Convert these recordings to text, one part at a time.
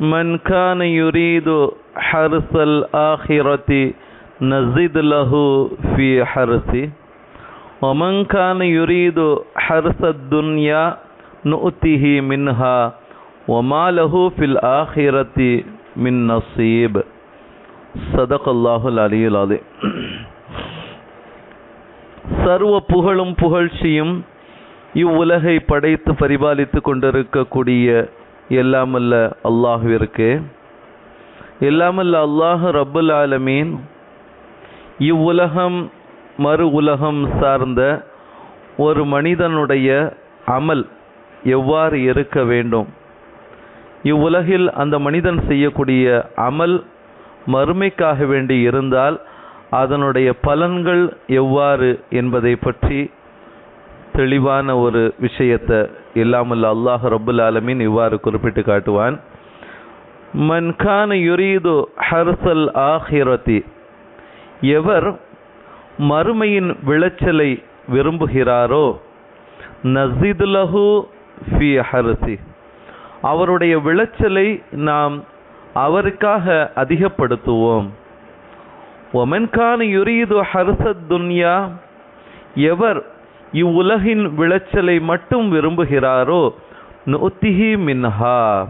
من كان يريد حرث الآخرة نزد له في حرثه ومن كان يريد حرث الدنيا نؤته منها وما له في الآخرة من نصيب صدق الله العلي العظيم சர்வ புகழும் புகழ்ச்சியும் இவ்வுலகை படைத்து பரிபாலித்து கொண்டிருக்கக்கூடிய எல்லாமல்ல அல்லாஹுவிற்கு. எல்லாமல்ல அல்லாஹ் ரப்புல் ஆலமீன். இவ்வுலகம் மறு உலகம் சார்ந்த ஒரு மனிதனுடைய அமல் எவ்வாறு இருக்க வேண்டும்? இவ்வுலகில் அந்த மனிதன் செய்யக்கூடிய அமல் மறுமைக்காக வேண்டி இருந்தால் அதனுடைய பலன்கள் எவ்வாறு என்பதை பற்றி தெளிவான ஒரு விஷயத்தை இல்லாமல் அல்லாஹ் ரபுல் ஆலமீன் இவ்வாறு குறிப்பிட்டு காட்டுவான். மன்கான யுரீது ஹர்சல் ஆஹிரதி. எவர் மறுமையின் விளைச்சலை விரும்புகிறாரோ நசிதுலஹு ஃபி ஹர்சி. அவருடைய விளைச்சலை நாம் அவருக்காக அதிகப்படுத்துவோம். ஒமன்கான யுரீது ஹர்சத் துன்யா. எவர் இவ்வுலகின் விளைச்சலை மட்டும் விரும்புகிறாரோ? நோத்திஹி மின்ஹா.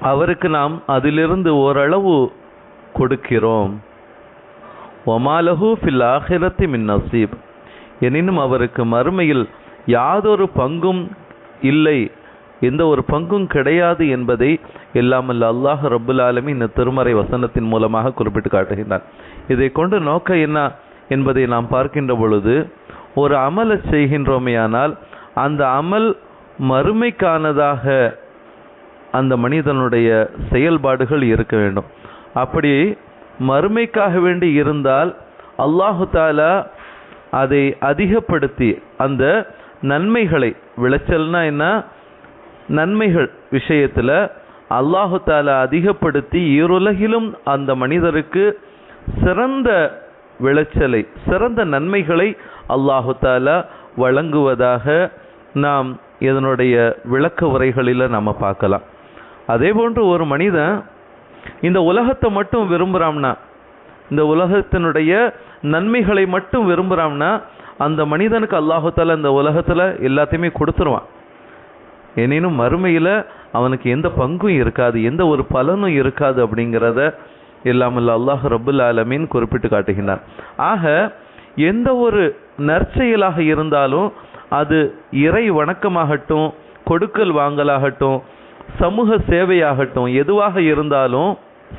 அவருக்கு நாம் அதிலிருந்து ஓரளவு கொடுக்கிறோம். ஒமாலஹு ஃபில் ஆஹிரத்தி மின் நசீப். எனினும் அவருக்கு மறுமையில் யாதொரு பங்கும் இல்லை. எந்த ஒரு பங்கும் கிடையாது என்பதை இல்லாமல் அல்லாஹ் ரபுல் ஆலமி இந்த திருமறை வசனத்தின் மூலமாக குறிப்பிட்டு காட்டுகின்றார் இதை கொண்டு நோக்க என்ன? என்பதை நாம் பார்க்கின்ற பொழுது ஒரு அமலை செய்கின்றோமேயானால் அந்த அமல் மறுமைக்கானதாக அந்த மனிதனுடைய செயல்பாடுகள் இருக்க வேண்டும். அப்படி மறுமைக்காக வேண்டி இருந்தால் அல்லாஹு தாலா அதை அதிகப்படுத்தி அந்த நன்மைகளை விளைச்சல்னா என்ன? நன்மைகள் விஷயத்தில் அல்லாஹு தாலா அதிகப்படுத்தி இருலகிலும் அந்த மனிதருக்கு சிறந்த விளைச்சலை சிறந்த நன்மைகளை அல்லாஹு தாலா வழங்குவதாக நாம் இதனுடைய விளக்க உரைகளில் நம்ம பார்க்கலாம். அதே போன்று ஒரு மனிதன் இந்த உலகத்தை மட்டும் விரும்புகிறான்னா இந்த உலகத்தினுடைய நன்மைகளை மட்டும் விரும்புகிறான்னா அந்த மனிதனுக்கு அல்லாஹால இந்த உலகத்தில் எல்லாத்தையுமே கொடுத்துருவான். எனினும் மறுமையில் அவனுக்கு எந்த பங்கும் இருக்காது எந்த ஒரு பலனும் இருக்காது அப்படிங்கிறத இல்லாமல் அல்லாஹ் ரபுல் ஆலமீன் குறிப்பிட்டு காட்டுகின்றான். ஆக எந்த ஒரு நற்செயலாக இருந்தாலும் அது இறை வணக்கமாகட்டும் கொடுக்கல் வாங்கலாகட்டும் சமூக சேவையாகட்டும் எதுவாக இருந்தாலும்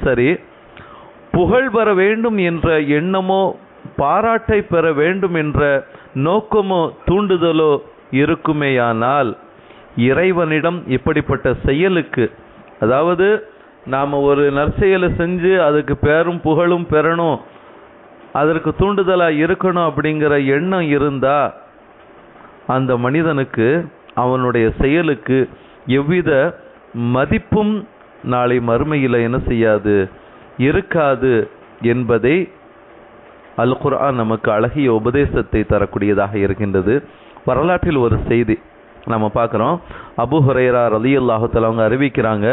சரி புகழ் பெற வேண்டும் என்ற எண்ணமோ பாராட்டை பெற வேண்டும் என்ற நோக்கமோ தூண்டுதலோ இருக்குமேயானால் இறைவனிடம் இப்படிப்பட்ட செயலுக்கு அதாவது நாம் ஒரு நற்செயலை செஞ்சு அதுக்கு பேரும் புகழும் பெறணும் அதற்கு தூண்டுதலாக இருக்கணும் அப்படிங்கிற எண்ணம் இருந்தால் அந்த மனிதனுக்கு அவனுடைய செயலுக்கு எவ்வித மதிப்பும் நாளை மறுமையில் என்ன செய்யாது இருக்காது என்பதை அல் குர்ஆன் நமக்கு அழகிய உபதேசத்தை தரக்கூடியதாக இருக்கின்றது. வரலாற்றில் ஒரு செய்தி நம்ம பார்க்குறோம். அபு ஹுரேரா ரலி அல்லாஹத்தில் அவங்க அறிவிக்கிறாங்க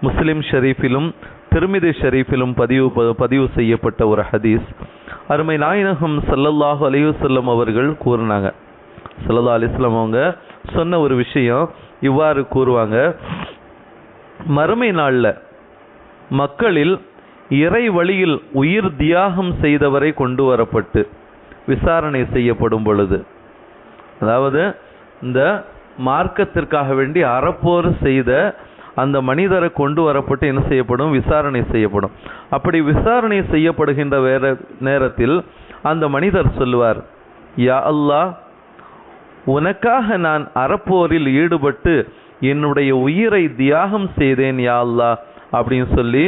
முஸ்லிம் ஷரீஃபிலும் திருமிதி ஷரீஃபிலும் பதிவு பதிவு செய்யப்பட்ட ஒரு ஹதீஸ். அருமை நாயனகம் சல்லல்லாஹு அலையுசல்லம் அவர்கள் கூறினாங்க. சல்லா அலிஸ்லாம் அவங்க சொன்ன ஒரு விஷயம் இவ்வாறு கூறுவாங்க. மறுமை நாளில் மக்களில் இறை வழியில் உயிர் தியாகம் செய்தவரை கொண்டு வரப்பட்டு விசாரணை செய்யப்படும் பொழுது அதாவது இந்த மார்க்கத்திற்காக வேண்டி அறப்போர் செய்த அந்த மனிதரை கொண்டு வரப்பட்டு என்ன செய்யப்படும்? விசாரணை செய்யப்படும். அப்படி விசாரணை செய்யப்படுகின்ற வேற நேரத்தில் அந்த மனிதர் சொல்லுவார் யா அல்லா உனக்காக நான் அறப்போரில் ஈடுபட்டு என்னுடைய உயிரை தியாகம் செய்தேன் யா அல்லா அப்படின்னு சொல்லி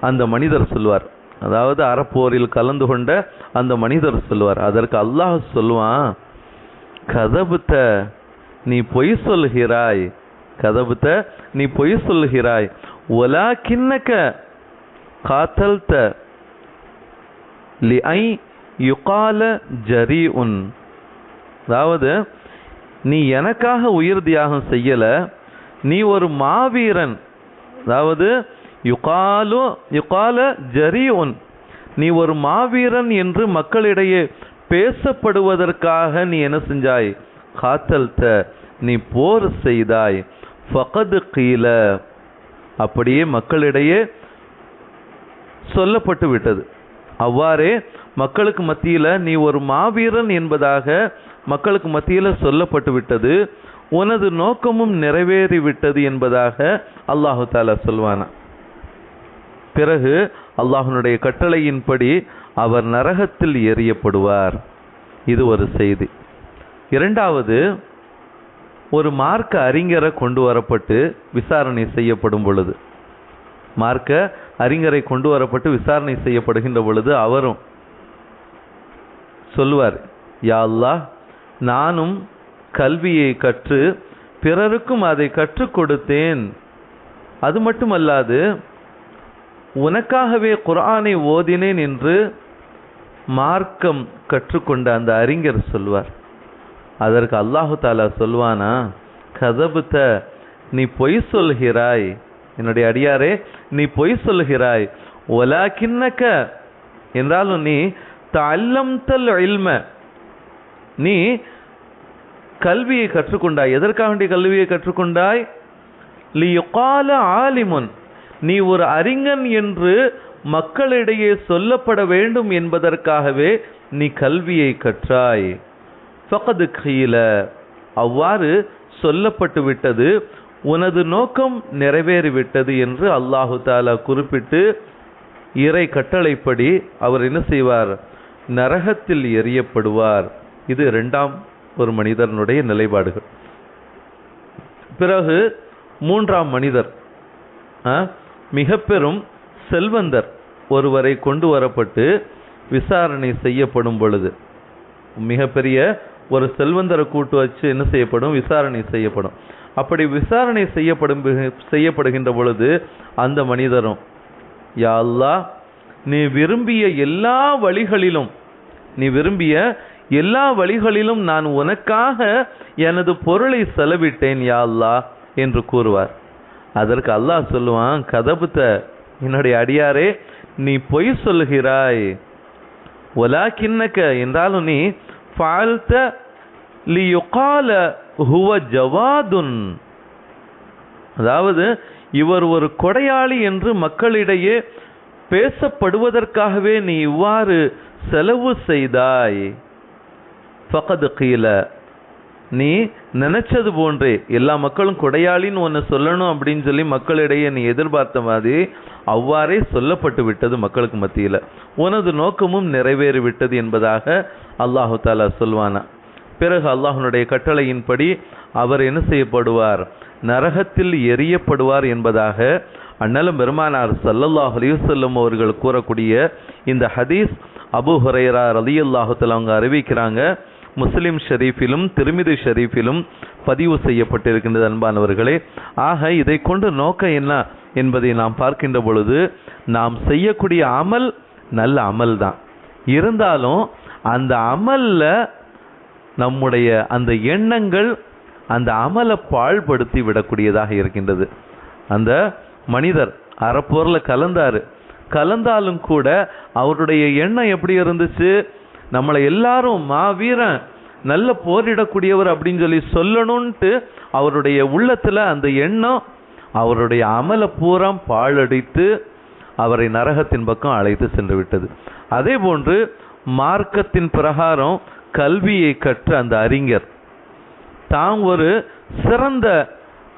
அந்த மனிதர் சொல்லுவார். அதாவது அறப்போரில் கலந்து கொண்ட அந்த மனிதர் சொல்லுவார். அதற்கு அல்லாஹ் சொல்லுவான் கதபுத்த நீ பொய் சொல்கிறாய் கதபுத்த நீ பொய் சொல்லுகிறாய். ஒலா கிண்ணக்க காத்தல்த லி ஐ யுகால ஜரி உன் அதாவது நீ எனக்காக உயிர் தியாகம் செய்யலை நீ ஒரு மாவீரன். அதாவது யுகாலு யுகால ஜரி உன் நீ ஒரு மாவீரன் என்று மக்களிடையே பேசப்படுவதற்காக நீ என்ன செஞ்சாய்? காத்தல்த நீ போர் செய்தாய். ஃபகது கீல. அப்படியே மக்களிடையே சொல்லப்பட்டு விட்டது. அவ்வாறே மக்களுக்கு மத்தியில் நீ ஒரு மாவீரன் என்பதாக மக்களுக்கு மத்தியில் சொல்லப்பட்டு விட்டது. உனது நோக்கமும் நிறைவேறிவிட்டது என்பதாக அல்லாஹு தாலா சொல்வானா. பிறகு அல்லாஹனுடைய கட்டளையின்படி அவர் நரகத்தில் எறியப்படுவார். இது ஒரு செய்தி. இரண்டாவது ஒரு மார்க்க அறிஞரை கொண்டு வரப்பட்டு விசாரணை செய்யப்படும் பொழுது மார்க்க அறிஞரை கொண்டு வரப்பட்டு விசாரணை செய்யப்படுகின்ற பொழுது அவரும் சொல்லுவார் யா நானும் கல்வியை கற்று பிறருக்கும் அதை கற்றுக் கொடுத்தேன். அது மட்டுமல்லாது உனக்காகவே குரானை ஓதினேன் என்று மார்க்கம் கற்றுக்கொண்ட அந்த அறிஞர் சொல்வார் அதற்கு அல்லாஹு தாலா சொல்வானா கதபுத்த நீ பொய் சொல்கிறாய். என்னுடைய அடியாரே நீ பொய் சொல்கிறாய். ஒலாக்கின்னக்க என்றாலும் நீ தல்லம் தல் இல்ம நீ கல்வியை கற்றுக்கொண்டாய். எதற்காக வேண்டிய கல்வியை கற்றுக்கொண்டாய்? லியுகால ஆலிமுன் நீ ஒரு அறிஞன் என்று மக்களிடையே சொல்லப்பட வேண்டும் என்பதற்காகவே நீ கல்வியை கற்றாய். ஃபகது கீழ அவ்வாறு சொல்லப்பட்டு விட்டது. உனது நோக்கம் நிறைவேறிவிட்டது என்று அல்லாஹு தாலா குறிப்பிட்டு இறை கட்டளைப்படி அவர் என்ன செய்வார்? நரகத்தில் எரியப்படுவார் இது இரண்டாம் ஒரு மனிதனுடைய நிலைப்பாடுகள். பிறகு மூன்றாம் மனிதர் மிக பெரும் செல்வந்தர் ஒருவரை கொண்டு வரப்பட்டு விசாரணை செய்யப்படும் பொழுது மிகப்பெரிய ஒரு செல்வந்தரை கூட்டு வச்சு என்ன செய்யப்படும்? விசாரணை செய்யப்படும். அப்படி விசாரணை செய்யப்படும் செய்யப்படுகின்ற பொழுது அந்த மனிதரும் யாழ்லா நீ விரும்பிய எல்லா வழிகளிலும் நீ விரும்பிய எல்லா வழிகளிலும் நான் உனக்காக எனது பொருளை செலவிட்டேன் யா என்று கூறுவார். அதற்கு அல்லாஹ் சொல்லுவான் கதபுத்த என்னுடைய அடியாரே நீ பொய் சொல்லுகிறாய். ஒலாக்கின்னக்க என்றாலும் நீ ஃபால்த லியுகால ஹுவ ஜவாதுன் அதாவது இவர் ஒரு கொடையாளி என்று மக்களிடையே பேசப்படுவதற்காகவே நீ இவ்வாறு செலவு செய்தாய். ஃபகது கீல நீ நினைச்சது போன்றே எல்லா மக்களும் கொடையாளின்னு ஒன்று சொல்லணும் அப்படின்னு சொல்லி மக்களிடையே நீ எதிர்பார்த்த மாதிரி அவ்வாறே சொல்லப்பட்டு விட்டது மக்களுக்கு மத்தியில். உனது நோக்கமும் நிறைவேறி விட்டது என்பதாக அல்லாஹு தாலா சொல்வானா. பிறகு அல்லாஹனுடைய கட்டளையின்படி அவர் என்ன செய்யப்படுவார்? நரகத்தில் எரியப்படுவார் என்பதாக அண்ணலும் பெருமானார் சல்லல்லாஹ் அலிவசல்லம் அவர்கள் கூறக்கூடிய இந்த ஹதீஸ் அபு ஹுரைரா அலி தஆலா அவங்க அறிவிக்கிறாங்க. முஸ்லிம் ஷெரீஃபிலும் திருமிதி ஷெரீஃபிலும் பதிவு செய்யப்பட்டிருக்கின்றது அன்பானவர்களே. ஆக இதை கொண்டு நோக்கம் என்ன என்பதை நாம் பார்க்கின்ற பொழுது நாம் செய்யக்கூடிய அமல் நல்ல அமல் தான் இருந்தாலும் அந்த அமலில் நம்முடைய அந்த எண்ணங்கள் அந்த அமலை பாழ்படுத்தி விடக்கூடியதாக இருக்கின்றது. அந்த மனிதர் அறப்பொருளை கலந்தார். கலந்தாலும் கூட அவருடைய எண்ணம் எப்படி இருந்துச்சு? நம்மளை எல்லாரும் மாவீரன் நல்ல போரிடக்கூடியவர் அப்படின்னு சொல்லி சொல்லணும்ட்டு அவருடைய உள்ளத்தில் அந்த எண்ணம் அவருடைய அமல பூரம் பாழடித்து அவரை நரகத்தின் பக்கம் அழைத்து சென்று விட்டது அதே போன்று மார்க்கத்தின் பிரகாரம் கல்வியை கற்ற அந்த அறிஞர். தாம் ஒரு சிறந்த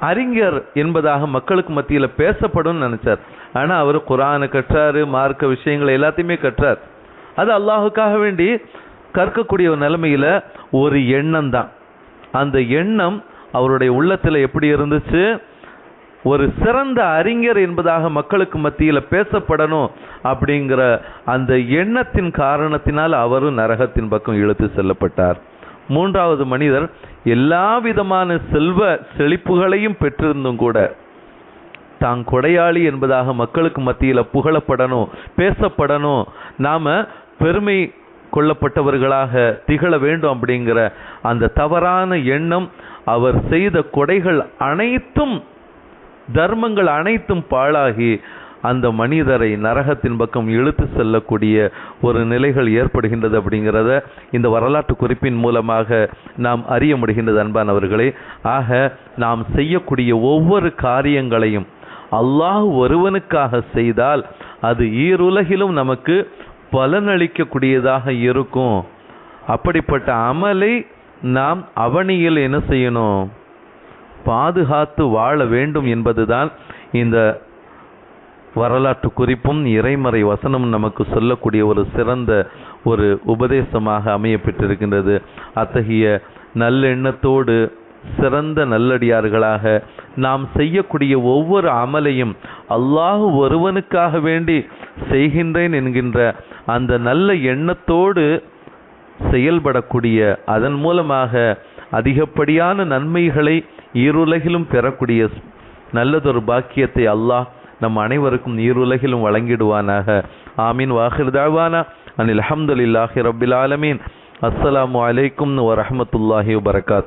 அறிஞர் என்பதாக மக்களுக்கு மத்தியில் பேசப்படும் நினைச்சார். ஆனால் அவர் குரானை கற்றாரு மார்க்க விஷயங்களை எல்லாத்தையுமே கற்றார். அது அல்லாஹுக்காக வேண்டி கற்கக்கூடிய ஒரு ஒரு எண்ணம் தான். அந்த எண்ணம் அவருடைய உள்ளத்தில் எப்படி இருந்துச்சு? ஒரு சிறந்த அறிஞர் என்பதாக மக்களுக்கு மத்தியில் பேசப்படணும் அப்படிங்கிற அந்த எண்ணத்தின் காரணத்தினால் அவரும் நரகத்தின் பக்கம் இழுத்து செல்லப்பட்டார். மூன்றாவது மனிதர் எல்லா விதமான செல்வ செழிப்புகளையும் பெற்றிருந்தும் கூட தான் கொடையாளி என்பதாக மக்களுக்கு மத்தியில் புகழப்படணும் பேசப்படணும். நாம் பெருமை கொள்ளப்பட்டவர்களாக திகழ வேண்டும் அப்படிங்கிற அந்த தவறான எண்ணம் அவர் செய்த கொடைகள் அனைத்தும் தர்மங்கள் அனைத்தும் பாழாகி அந்த மனிதரை நரகத்தின் பக்கம் இழுத்து செல்லக்கூடிய ஒரு நிலைகள் ஏற்படுகின்றது அப்படிங்கிறத இந்த வரலாற்று குறிப்பின் மூலமாக நாம் அறிய முடிகின்றது அன்பானவர்களே ஆக நாம் செய்யக்கூடிய ஒவ்வொரு காரியங்களையும் அல்லாஹ் ஒருவனுக்காக செய்தால் அது ஈருலகிலும் நமக்கு பலனளிக்கக்கூடியதாக இருக்கும். அப்படிப்பட்ட அமலை நாம் அவனியில் என்ன செய்யணும்? பாதுகாத்து வாழ வேண்டும் என்பதுதான் இந்த வரலாற்று குறிப்பும் இறைமறை வசனம் நமக்கு சொல்லக்கூடிய ஒரு சிறந்த ஒரு உபதேசமாக அமையப்பட்டிருக்கின்றது அத்தகைய நல்லெண்ணத்தோடு சிறந்த நல்லடியார்களாக நாம் செய்யக்கூடிய ஒவ்வொரு அமலையும் அல்லாஹ் ஒருவனுக்காக வேண்டி செய்கின்றேன் என்கின்ற அந்த நல்ல எண்ணத்தோடு செயல்படக்கூடிய அதன் மூலமாக அதிகப்படியான நன்மைகளை ஈருலகிலும் பெறக்கூடிய நல்லதொரு பாக்கியத்தை அல்லாஹ் நம் அனைவருக்கும் ஈருலகிலும் வழங்கிடுவானாக. ஆமீன். வாஹிர்தாவானா அனில் அஹமதுல்லாஹி ரபில் ஆலமீன். அஸ்ஸலாமு அலைக்கும் வரமத்துல்லாஹி வபரகாத்